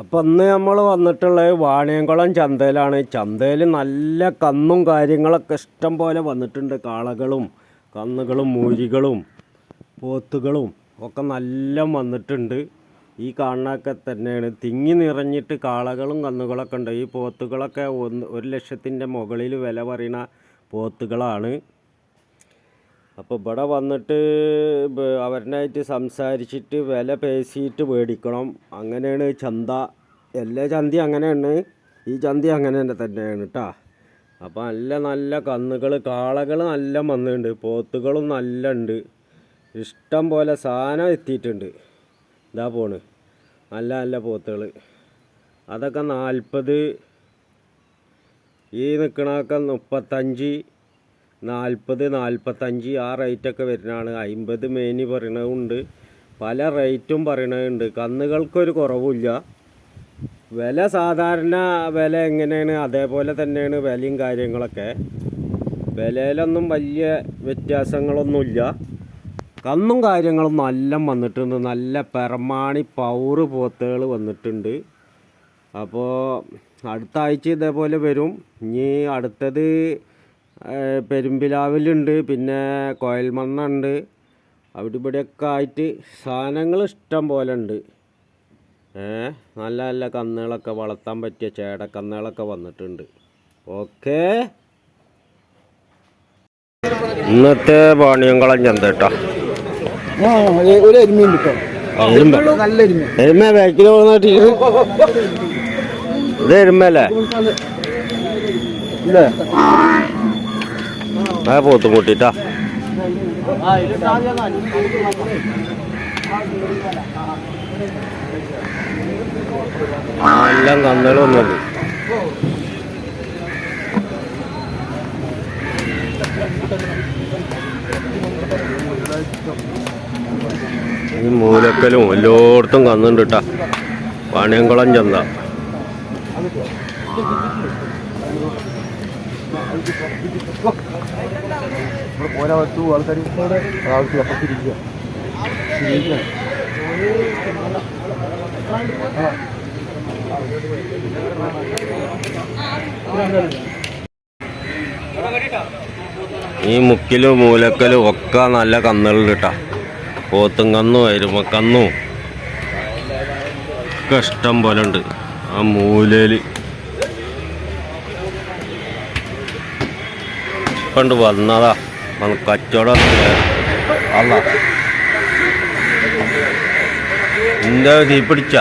അപ്പം ഇന്ന് നമ്മൾ വന്നിട്ടുള്ളത് വാണിയംകുളം ചന്തയിലാണ്. ചന്തയിൽ നല്ല കന്നും കാര്യങ്ങളൊക്കെ ഇഷ്ടം പോലെ വന്നിട്ടുണ്ട്. കാളകളും കന്നുകളും മൂരികളും പോത്തുകളും ഒക്കെ നല്ല വന്നിട്ടുണ്ട്. ഈ കാണാനൊക്കെ തന്നെയാണ്. തിങ്ങി നിറഞ്ഞിട്ട് കാളകളും കന്നുകളൊക്കെ ഉണ്ട്. ഈ പോത്തുകളൊക്കെ ഒന്ന് ഒരു ലക്ഷത്തിന്റെ മുകളിൽ വില പറയുന്ന പോത്തുകളാണ്. അപ്പോൾ ഇവിടെ വന്നിട്ട് അവരനായിട്ട് സംസാരിച്ചിട്ട് വില പേശിയിട്ട് മേടിക്കണം. അങ്ങനെയാണ് ചന്ത. എല്ലാ ചന്തയും അങ്ങനെയാണ്. ഈ ചന്ത അങ്ങനെ തന്നെ തന്നെയാണ് കേട്ടോ അപ്പോൾ നല്ല നല്ല കന്നുകൾ കാളകൾ നല്ല വന്നിട്ടുണ്ട്. പോത്തുകളും നല്ല ഉണ്ട്. ഇഷ്ടം പോലെ സാധനം എത്തിയിട്ടുണ്ട്. ഇതാ പോണ്. നല്ല നല്ല പോത്തുകൾ അതൊക്കെ നാൽപ്പത് ഈ നിൽക്കണതൊക്കെ മുപ്പത്തഞ്ച് നാൽപ്പത് നാൽപ്പത്തഞ്ച് ആ റേറ്റൊക്കെ വരുന്നതാണ്. അമ്പത് മേനി പറയണതുണ്ട് പല റേറ്റും പറയണതുണ്ട്. കന്നുകൾക്കൊരു കുറവുമില്ല. വില സാധാരണ വില എങ്ങനെയാണ്? അതേപോലെ തന്നെയാണ് വിലയും കാര്യങ്ങളൊക്കെ. വിലയിലൊന്നും വലിയ വ്യത്യാസങ്ങളൊന്നുമില്ല. കന്നും കാര്യങ്ങളും നല്ല വന്നിട്ടുണ്ട്. നല്ല പെറമാണി പൗറ് പോത്തുകൾ വന്നിട്ടുണ്ട്. അപ്പോൾ അടുത്ത ആഴ്ച ഇതേപോലെ വരും. ഇനി അടുത്തത് പെരുമ്പിലാവിലുണ്ട് പിന്നെ കോയൽമണ്ണുണ്ട്. അവിടെ ഇവിടെയൊക്കെ ആയിട്ട് സാധനങ്ങൾ ഇഷ്ടം പോലെ ഉണ്ട്. ഏ നല്ല നല്ല കന്നുകളൊക്കെ വളർത്താൻ പറ്റിയ ചേടക്കന്നുകളൊക്കെ വന്നിട്ടുണ്ട്. ഓക്കേ. ഇന്നത്തെ വാണിയംകുളം ചന്ത കേട്ടോ. ഒരു- എരുമ. ബാക്കിൽ ഇത് എരുമല്ലേ ആ പോത്തും കൂട്ടിട്ടാ എല്ലാം കന്നുകൾ ഈ മൂലക്കലും എല്ലായിടത്തും കന്നുണ്ട് കേട്ടാ പണിയംകുളം ചന്ത ഇവിടെ പോരാ പറ്റൂ ആൾക്കാർ ആവശ്യം അപ്പത്തിരിക്കുക ഈ മുക്കിലും മൂലക്കലും ഒക്കെ നല്ല കന്നുകളുണ്ട് കേട്ടാ പോത്തും കന്നും എരുമക്കന്നും ഒക്കെ ഇഷ്ടം പോലെ ഉണ്ട്. ആ മൂലയിൽ പണ്ട് വന്നതാ. വന്ന് കച്ചവടം അല്ല എന്താ തീ പിടിച്ച?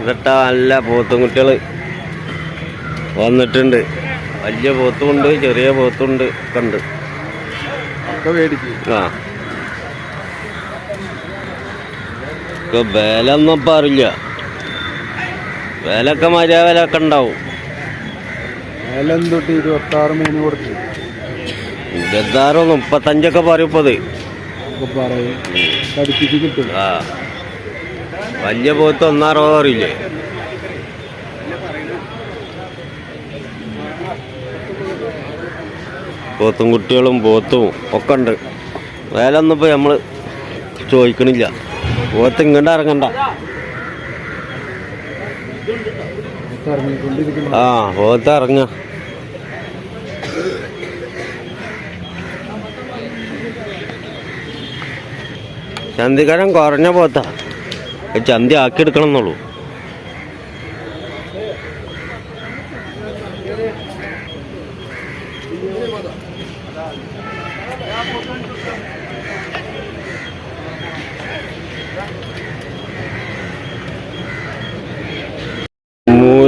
ഇതട്ടാ നല്ല പോത്തും കുട്ടികൾ വന്നിട്ടുണ്ട്. വലിയ പോത്തുമുണ്ട് ചെറിയ പോത്തുണ്ട് ഒക്കെ ഉണ്ട്. ഒക്കെ വില ഒന്നും പറയില്ല വിലയൊക്കെ മര്യാദ ഒക്കെ ഉണ്ടാവും. ഏലം തൊട്ട് ഇരുപത്തി ആറ് മീന് കൊടുത്തു. ഇരുപത്താറ് മുപ്പത്തഞ്ചൊക്കെ പറയും ഇപ്പത് കിട്ടും. ആ. വലിയ പോത്ത് ഒന്നാറോ അറിയില്ലേ. പോത്തും കുട്ടികളും പോത്തും ഒക്കെ ഉണ്ട്. വേലൊന്നും ഇപ്പൊ നമ്മൾ ചോദിക്കണില്ല. പോത്ത് ഇങ്ങോട്ട് ഇറങ്ങണ്ട. ആ ഓർത്ത് ഇറങ്ങ. ചന്തിക്കരം കുറഞ്ഞ പോത്താ. ചന്തി ആക്കി എടുക്കണം എന്നുള്ളൂ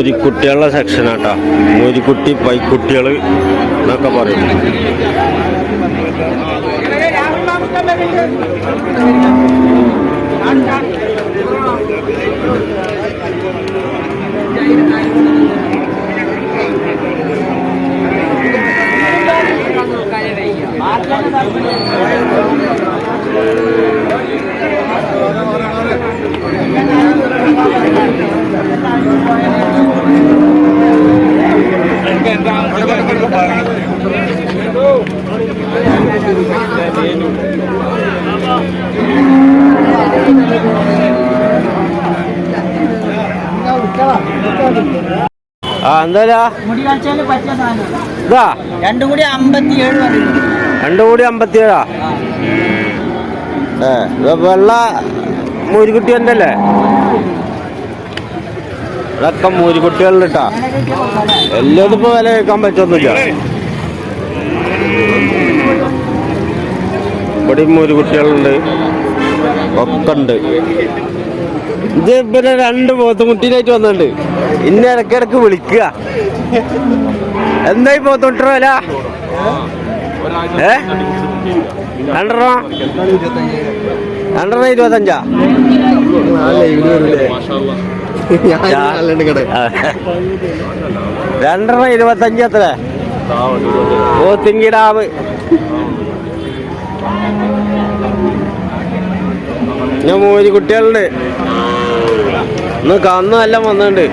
മൂരിക്കുട്ടികളുടെ സെക്ഷനാട്ടാ മൂരിക്കുട്ടി പൈക്കുട്ടികൾ എന്നൊക്കെ പറയും ഇതാ. രണ്ടും കൂടി കൂടി അമ്പത്തിയേഴാ? ഏ ഇത് വെള്ള മൂരിക്കുട്ടിന്റെ അല്ലേ ഇതൊക്കെ മൂരിക്കുട്ടികളിലിട്ടാ എല്ലാം ഇപ്പൊ വില കേൾക്കാൻ പറ്റൊന്നുമില്ല ഇവിടെ കുട്ടികളുണ്ട്. ഒക്കെ ഉണ്ട് ഇത് പിന്നെ രണ്ട് പോത്തുമുട്ടിയിലായിട്ട് വന്നിട്ടുണ്ട്. ഇന്ന ഇടക്കിടക്ക് വിളിക്കുക. എന്തായി പോത്തുമുട്ട വില? ഏ? രണ്ട രണ്ടെണ്ണ ഇരുപത്തഞ്ചാ. രണ്ടെണ്ണ ഇരുപത്തഞ്ച് എത്ര പോത്തിങ്കിടാവ് ഞാൻ മൂന്ന് കുട്ടികളുണ്ട്. ഇന്ന് കന്നെല്ലാം വന്നിട്ടുണ്ട്.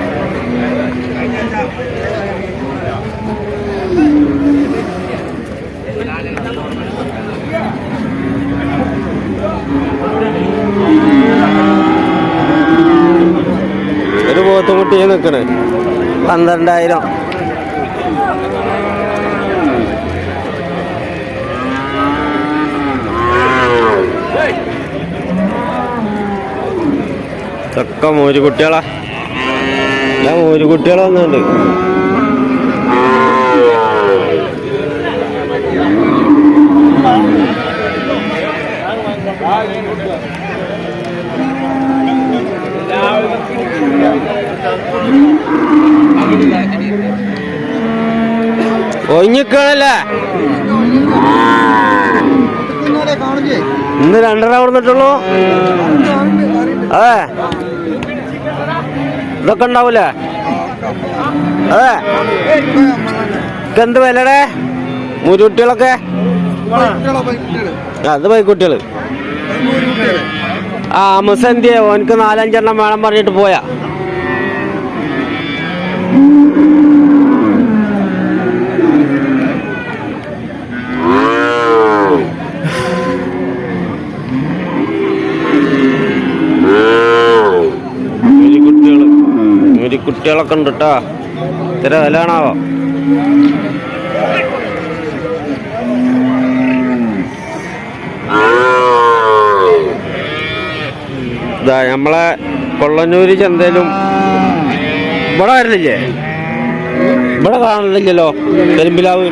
ഒരു പോത്തുമുട്ടി നിൽക്കണേ പന്ത്രണ്ടായിരം. ഇതൊക്കെ മോരുകുട്ടികളാ. ഞാൻ മോരുകുട്ടികൾ വന്നിട്ടുണ്ട് ഒഴിഞ്ഞിക്കണല്ലേ ഇന്ന് രണ്ടര കൊടുത്തിട്ടുള്ളൂ അതെ ഇതൊക്കെ ഉണ്ടാവൂലേ? അതെ എന്ത് വിലടെ? മുരുകുട്ടികളൊക്കെ ആ അത് ബൈക്കുട്ടികൾ ആ അമുസന്തിയെ ഓനക്ക് നാലഞ്ചെണ്ണം വേണം പറഞ്ഞിട്ട് പോയാ. മുരിക്കുട്ടികളൊക്കെ ഉണ്ട് കേട്ടോ ഇത്ര വിലയാണാവോ? ഇതാ നമ്മളെ കൊള്ളന്നൂര് ചന്തയിലും ഇവിടെ വരണില്ലേ ഇവിടെ കാണില്ലല്ലോ പെരുമ്പിലാവ്.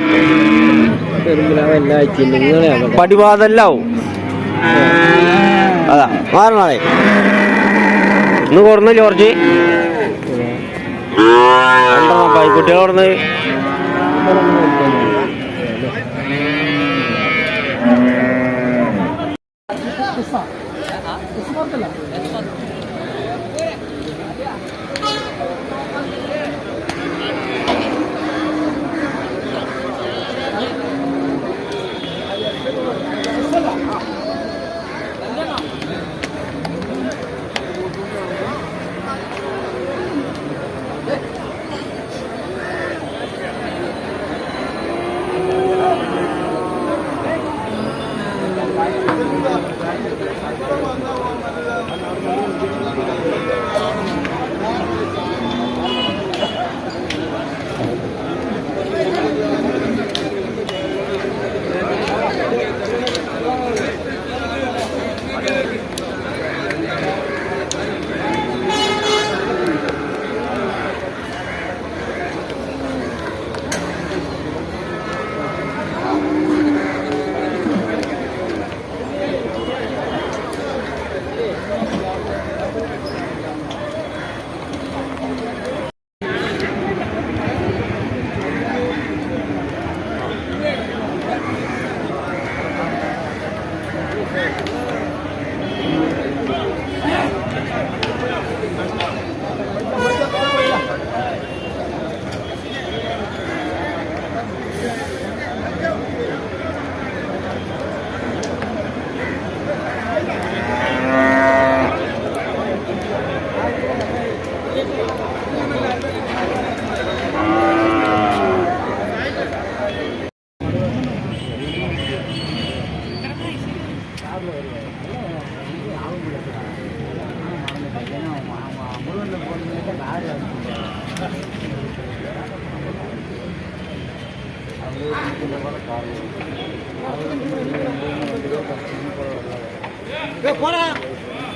പടിപാതല്ലാവും അതാ മാറണേ ഇന്ന് കൊടുന്ന ജോർജ് രണ്ടെണ്ണം പൈക്കുട്ടികൾ അവിടുന്ന്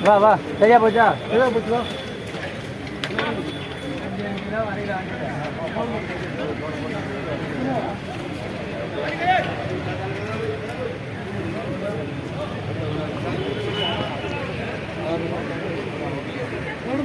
வா வா. சரியா போச்சா? சரியா போச்சா ஒரு